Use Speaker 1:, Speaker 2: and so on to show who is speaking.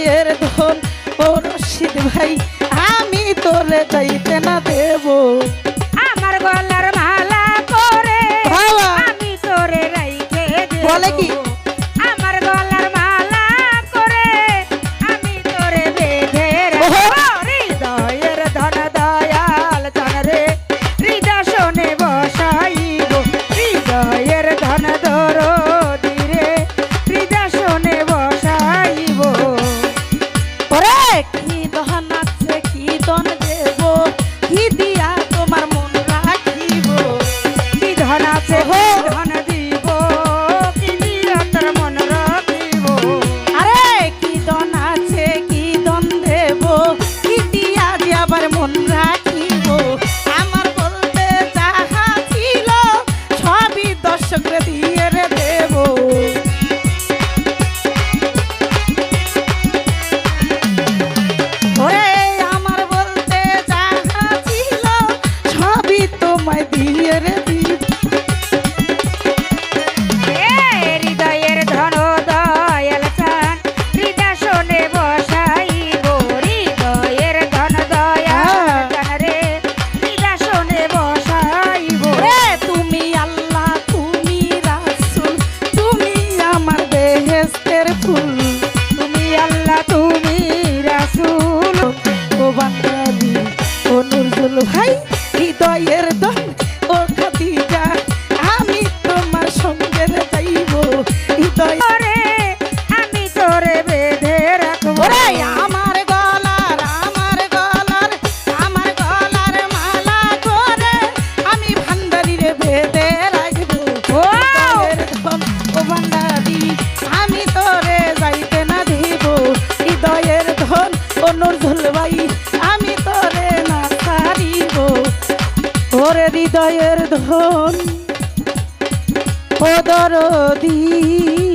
Speaker 1: হৃদয়ের ধন ও রশিদ ভাই ভাই হৃদয়ের দল ও খাদিজা আমি তোমার সঙ্গে যাইব।
Speaker 2: হৃদয়রে আমি তোরে বেঁধে রাখব।
Speaker 1: আমার গলার আমার গলার আমার গলার মালা বেঁধে রাখব।
Speaker 2: ও
Speaker 1: ভান্ডারি আমি তোরে যাইতে না হৃদয়ের ধন ও নুর হৃদয়ের ধন ও দরদী।